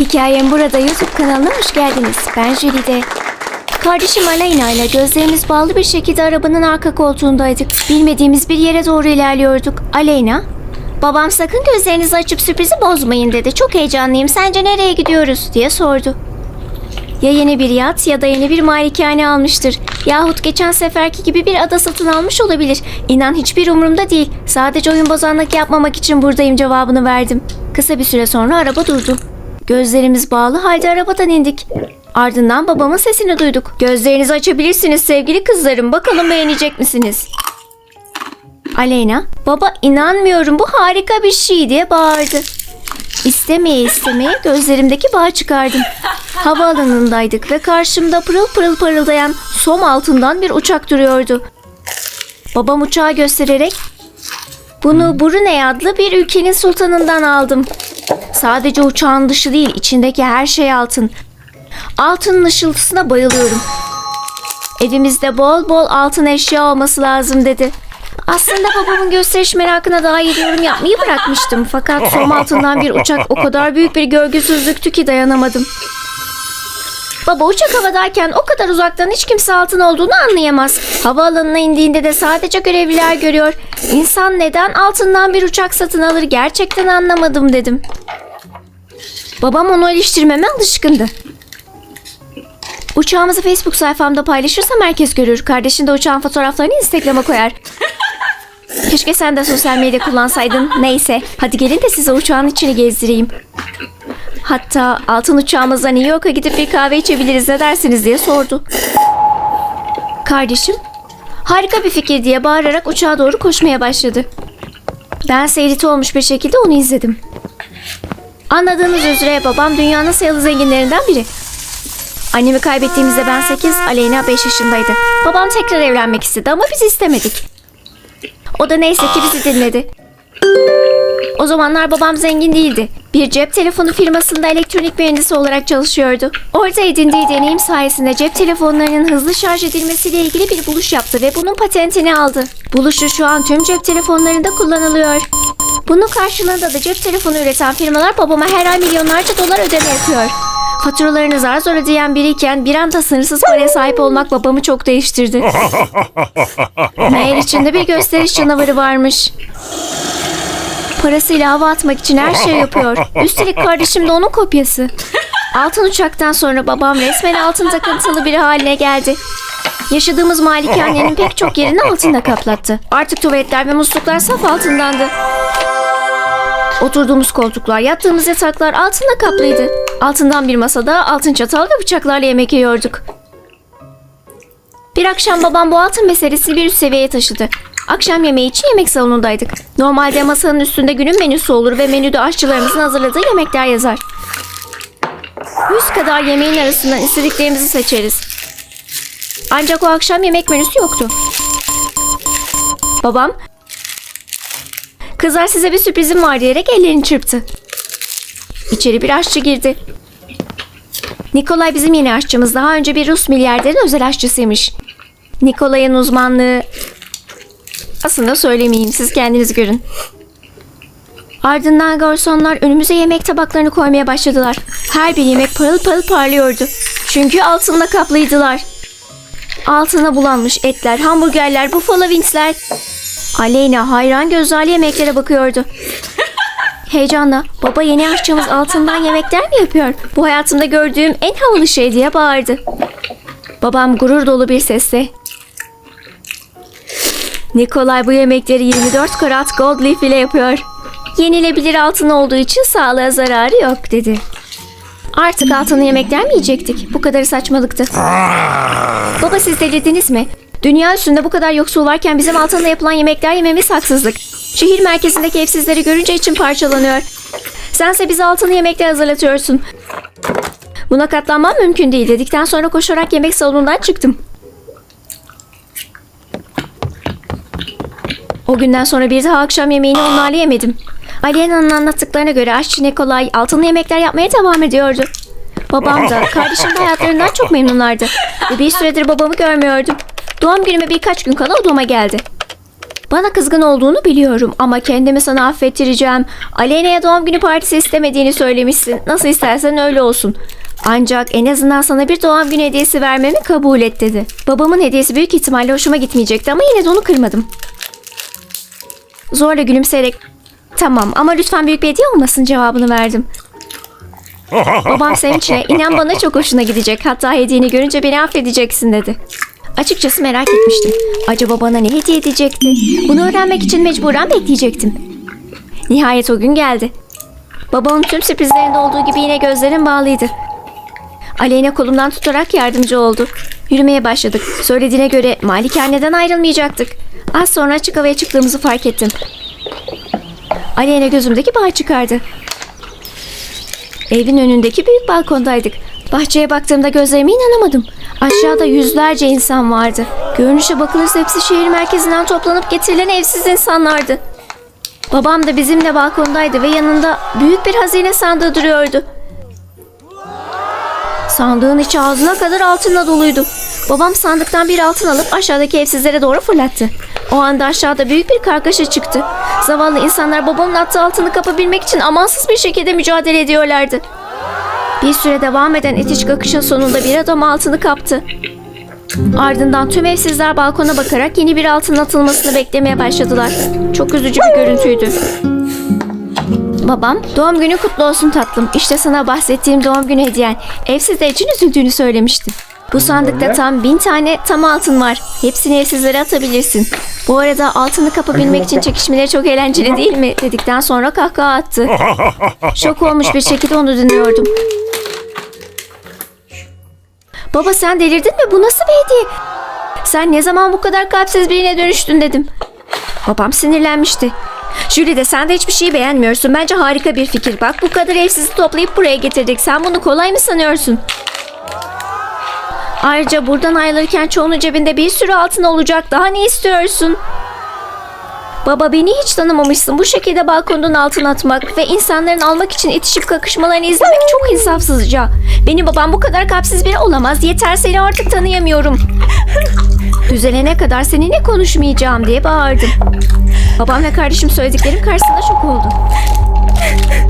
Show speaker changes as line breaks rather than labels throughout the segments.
Hikayem burada YouTube kanalına hoş geldiniz. Ben Jülide. Kardeşim Aleyna ile gözlerimiz bağlı bir şekilde arabanın arka koltuğundaydık. Bilmediğimiz bir yere doğru ilerliyorduk. Aleyna, babam sakın gözlerinizi açıp sürprizi bozmayın dedi. Çok heyecanlıyım. Sence nereye gidiyoruz diye sordu. Ya yeni bir yat ya da yeni bir malikane almıştır. Yahut geçen seferki gibi bir ada satın almış olabilir. İnan hiçbir umurumda değil. Sadece oyun bozanlık yapmamak için buradayım cevabını verdim. Kısa bir süre sonra araba durdu. Gözlerimiz bağlı halde arabadan indik. Ardından babamın sesini duyduk. Gözlerinizi açabilirsiniz sevgili kızlarım. Bakalım beğenecek misiniz? Aleyna, baba inanmıyorum bu harika bir şey diye bağırdı. İstemeye istemeye gözlerimdeki bağ çıkardım. Havaalanındaydık ve karşımda pırıl pırıl parıldayan som altından bir uçak duruyordu. Babam uçağı göstererek bunu Brunei adlı bir ülkenin sultanından aldım. Sadece uçağın dışı değil içindeki her şey altın. Altının ışıltısına bayılıyorum. Evimizde bol bol altın eşya olması lazım dedi. Aslında babamın gösteriş merakına dair yorum yapmayı bırakmıştım. Fakat som altından bir uçak o kadar büyük bir görgüsüzlüktü ki dayanamadım. Baba uçak havadayken o kadar uzaktan hiç kimse altın olduğunu anlayamaz. Havaalanına indiğinde de sadece görevliler görüyor. İnsan neden altından bir uçak satın alır gerçekten anlamadım dedim. Babam onu eleştirmeme alışkındı. Uçağımızı Facebook sayfamda paylaşırsam herkes görür. Kardeşin de uçağın fotoğraflarını Instagram'a koyar. Keşke sen de sosyal medya kullansaydın. Neyse, hadi gelin de size uçağın içini gezdireyim. Hatta altın uçağımızla New York'a gidip bir kahve içebiliriz ne dersiniz diye sordu. Kardeşim, harika bir fikir diye bağırarak uçağa doğru koşmaya başladı. Ben seyirci olmuş bir şekilde onu izledim. Anladığınız üzere babam dünyanın sayılı zenginlerinden biri. Annemi kaybettiğimizde ben 8, Aleyna 5 yaşındaydı. Babam tekrar evlenmek istedi ama biz istemedik. O da neyse ki bizi dinledi. O zamanlar babam zengin değildi. Bir cep telefonu firmasında elektronik mühendisi olarak çalışıyordu. Orada edindiği deneyim sayesinde cep telefonlarının hızlı şarj edilmesiyle ilgili bir buluş yaptı ve bunun patentini aldı. Buluşu şu an tüm cep telefonlarında kullanılıyor. Bunun karşılığında da cep telefonu üreten firmalar babama her ay milyonlarca dolar ödeme yapıyor. Faturalarını zar zor ödeyen biriyken bir anda sınırsız paraya sahip olmak babamı çok değiştirdi. Meğer içinde bir gösteriş canavarı varmış. Parasıyla hava atmak için her şey yapıyor. Üstelik kardeşim de onun kopyası. Altın uçaktan sonra babam resmen altın takıntılı biri haline geldi. Yaşadığımız malikanenin pek çok yerini altınla kaplattı. Artık tuvaletler ve musluklar saf altındandı. Oturduğumuz koltuklar, yattığımız yataklar altınla kaplıydı. Altından bir masada altın çatal ve bıçaklarla yemek yiyorduk. Bir akşam babam bu altın meselesini bir üst seviyeye taşıdı. Akşam yemeği için yemek salonundaydık. Normalde masanın üstünde günün menüsü olur ve menüde aşçılarımızın hazırladığı yemekler yazar. Yüz kadar yemeğin arasından istediklerimizi seçeriz. Ancak o akşam yemek menüsü yoktu. Babam, kızlar size bir sürprizim var diyerek ellerini çırptı. İçeri bir aşçı girdi. Nikolay bizim yeni aşçımız. Daha önce bir Rus milyarderin özel aşçısıymış. Nikolay'ın uzmanlığı... Aslında söylemeyeyim, siz kendiniz görün. Ardından garsonlar önümüze yemek tabaklarını koymaya başladılar. Her bir yemek parıl parıl parlıyordu. Çünkü altınla kaplıydılar. Altına bulanmış etler, hamburgerler, buffalo wingsler. Aleyna hayran gözlerle yemeklere bakıyordu. Heyecanla baba yeni aşçımız altından yemekler mi yapıyor? Bu hayatımda gördüğüm en havalı şey diye bağırdı. Babam gurur dolu bir sesle. Nikolay bu yemekleri 24 karat gold leaf ile yapıyor. Yenilebilir altın olduğu için sağlığa zararı yok dedi. Artık altını yemekler mi yiyecektik? Bu kadarı saçmalıktı. Baba siz delirdiniz mi? Dünya üstünde bu kadar yoksul varken bizim altınla yapılan yemekler yememiz haksızlık. Şehir merkezindeki evsizleri görünce için parçalanıyor. Sense bize altını yemekler hazırlatıyorsun. Buna katlanmam mümkün değil dedikten sonra koşarak yemek salonundan çıktım. O günden sonra bir daha akşam yemeğini onlarla yemedim. Alena'nın anlattıklarına göre aşçı Nikolay altınlı yemekler yapmaya devam ediyordu. Babam da kardeşim de hayatlarından çok memnunlardı. Ve bir süredir babamı görmüyordum. Doğum günüme birkaç gün kala odama geldi. Bana kızgın olduğunu biliyorum ama kendimi sana affettireceğim. Aleyna'ya doğum günü partisi istemediğini söylemişsin. Nasıl istersen öyle olsun. Ancak en azından sana bir doğum günü hediyesi vermemi kabul et dedi. Babamın hediyesi büyük ihtimalle hoşuma gitmeyecekti ama yine de onu kırmadım. Zorla gülümseyerek tamam ama lütfen büyük bir hediye olmasın cevabını verdim. Babam sevinçle inan bana çok hoşuna gidecek. Hatta hediyeni görünce beni affedeceksin dedi. Açıkçası merak etmiştim. Acaba bana ne hediye edecekti? Bunu öğrenmek için mecburen bekleyecektim. Nihayet o gün geldi. Babamın tüm sürprizlerinde olduğu gibi yine gözlerim bağlıydı. Aleyna kolumdan tutarak yardımcı oldu. Yürümeye başladık. Söylediğine göre malikaneden ayrılmayacaktık. Az sonra açık havaya çıktığımızı fark ettim. Aleyna gözümdeki bağ çıkardı. Evin önündeki büyük balkondaydık. Bahçeye baktığımda gözlerime inanamadım. Aşağıda yüzlerce insan vardı. Görünüşe bakılırsa hepsi şehir merkezinden toplanıp getirilen evsiz insanlardı. Babam da bizimle balkondaydı ve yanında büyük bir hazine sandığı duruyordu. Sandığın içi ağzına kadar altınla doluydu. Babam sandıktan bir altın alıp aşağıdaki evsizlere doğru fırlattı. O anda aşağıda büyük bir kargaşa çıktı. Zavallı insanlar babamın attığı altını kapabilmek için amansız bir şekilde mücadele ediyorlardı. Bir süre devam eden itiş kakışın sonunda bir adam altını kaptı. Ardından tüm evsizler balkona bakarak yeni bir altın atılmasını beklemeye başladılar. Çok üzücü bir görüntüydü. Babam, doğum günü kutlu olsun tatlım. İşte sana bahsettiğim doğum günü hediyen. Evsizler için üzüldüğünü söylemişti. Bu sandıkta tam bin tane tam altın var. Hepsini evsizlere atabilirsin. Bu arada altını kapabilmek için çekişmeleri çok eğlenceli değil mi? Dedikten sonra kahkaha attı. Şok olmuş bir şekilde onu dinliyordum. Baba sen delirdin mi? Bu nasıl bir hediye? Sen ne zaman bu kadar kalpsiz birine dönüştün dedim. Babam sinirlenmişti. Julie de sen de hiçbir şeyi beğenmiyorsun. Bence harika bir fikir. Bak bu kadar evsizi toplayıp buraya getirdik. Sen bunu kolay mı sanıyorsun? Ayrıca buradan ayrılırken çoğunun cebinde bir sürü altın olacak. Daha ne istiyorsun? Baba beni hiç tanımamışsın. Bu şekilde balkondan altın atmak ve insanların almak için itişip kakışmalarını izlemek çok insafsızca. Benim babam bu kadar kalpsiz biri olamaz. Yeter seni artık tanıyamıyorum. Düzelene kadar seninle konuşmayacağım diye bağırdım. Babam ve kardeşim söylediklerim karşısında şok oldu.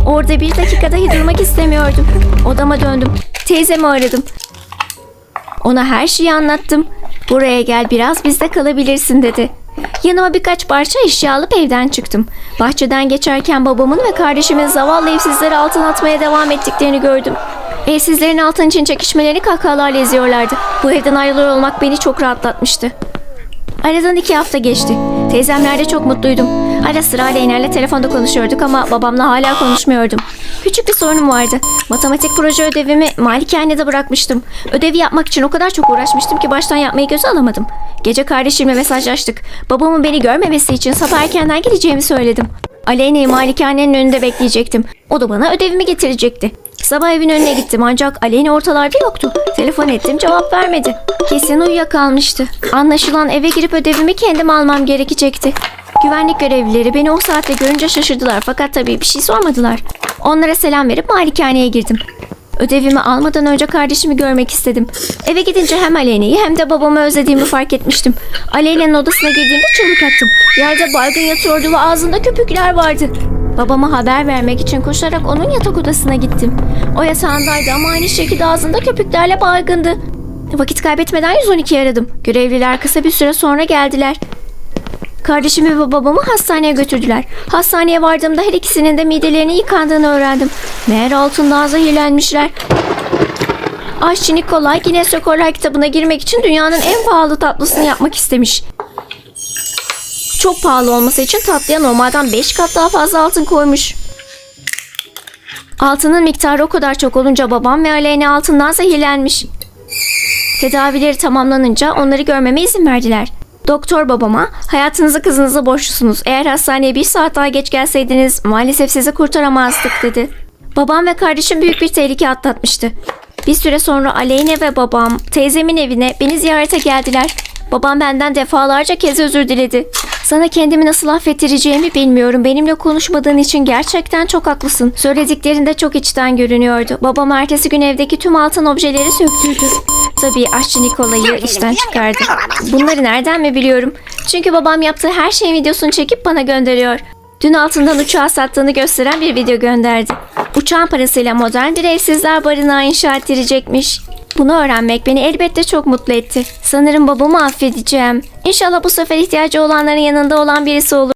Orada bir dakika dahi durmak istemiyordum. Odama döndüm. Teyzemi aradım. Ona her şeyi anlattım. Buraya gel biraz bizde kalabilirsin dedi. Yanıma birkaç parça eşya alıp evden çıktım. Bahçeden geçerken babamın ve kardeşimin zavallı evsizlere altın atmaya devam ettiklerini gördüm. Evsizlerin altın için çekişmelerini kahkahalarla eziyorlardı. Bu evden ayrılıyor olmak beni çok rahatlatmıştı. Aradan iki hafta geçti. Teyzemlerle çok mutluydum. Ara sıra Aleyna telefonda konuşuyorduk ama babamla hala konuşmuyordum. Küçük bir sorunum vardı. Matematik proje ödevimi malikanede bırakmıştım. Ödevi yapmak için o kadar çok uğraşmıştım ki baştan yapmayı göze alamadım. Gece kardeşimle mesajlaştık. Babamın beni görmemesi için sabah erkenden gideceğimi söyledim. Aleyna'yı malikanenin önünde bekleyecektim. O da bana ödevimi getirecekti. Sabah evin önüne gittim ancak Aleyna ortalarda yoktu. Telefon ettim cevap vermedi. Kesin uyuyakalmıştı. Anlaşılan eve girip ödevimi kendim almam gerekecekti. Güvenlik görevlileri beni o saatte görünce şaşırdılar fakat tabii bir şey sormadılar. Onlara selam verip malikaneye girdim. Ödevimi almadan önce kardeşimi görmek istedim. Eve gidince hem Aleyna'yı hem de babamı özlediğimi fark etmiştim. Aleyna'nın odasına girdiğimde çığlık attım. Yerde baygın yatıyordu ve ağzında köpükler vardı. Babama haber vermek için koşarak onun yatak odasına gittim. O yatağındaydı ama aynı şekilde ağzında köpüklerle baygındı. Vakit kaybetmeden 112'yi aradım. Görevliler kısa bir süre sonra geldiler. Kardeşimi ve babamı hastaneye götürdüler. Hastaneye vardığımda her ikisinin de midelerinin yıkandığını öğrendim. Meğer altından zehirlenmişler. Aşçı Nikolay Guinness Rekorlar kitabına girmek için dünyanın en pahalı tatlısını yapmak istemiş. Çok pahalı olması için tatlıya normalden 5 kat daha fazla altın koymuş. Altının miktarı o kadar çok olunca babam ve Aleyna altından zehirlenmiş. Tedavileri tamamlanınca onları görmeme izin verdiler. Doktor babama hayatınızı kızınıza borçlusunuz. Eğer hastaneye bir saat daha geç gelseydiniz maalesef sizi kurtaramazdık dedi. Babam ve kardeşim büyük bir tehlike atlatmıştı. Bir süre sonra Aleyna ve babam teyzemin evine beni ziyarete geldiler. Babam benden defalarca kez özür diledi. Sana kendimi nasıl affettireceğimi bilmiyorum. Benimle konuşmadığın için gerçekten çok haklısın. Söylediklerinde çok içten görünüyordu. Babam ertesi gün evdeki tüm altın objeleri söktürdü. Tabii aşçı Nikola'yı işten çıkardı. Bunları nereden mi biliyorum? Çünkü babam yaptığı her şeyin videosunu çekip bana gönderiyor. Dün altından uçağı sattığını gösteren bir video gönderdi. Uçağın parasıyla modern bir evsizler barınağı inşa ettirecekmiş. Bunu öğrenmek beni elbette çok mutlu etti. Sanırım babamı affedeceğim. İnşallah bu sefer ihtiyacı olanların yanında olan birisi olur.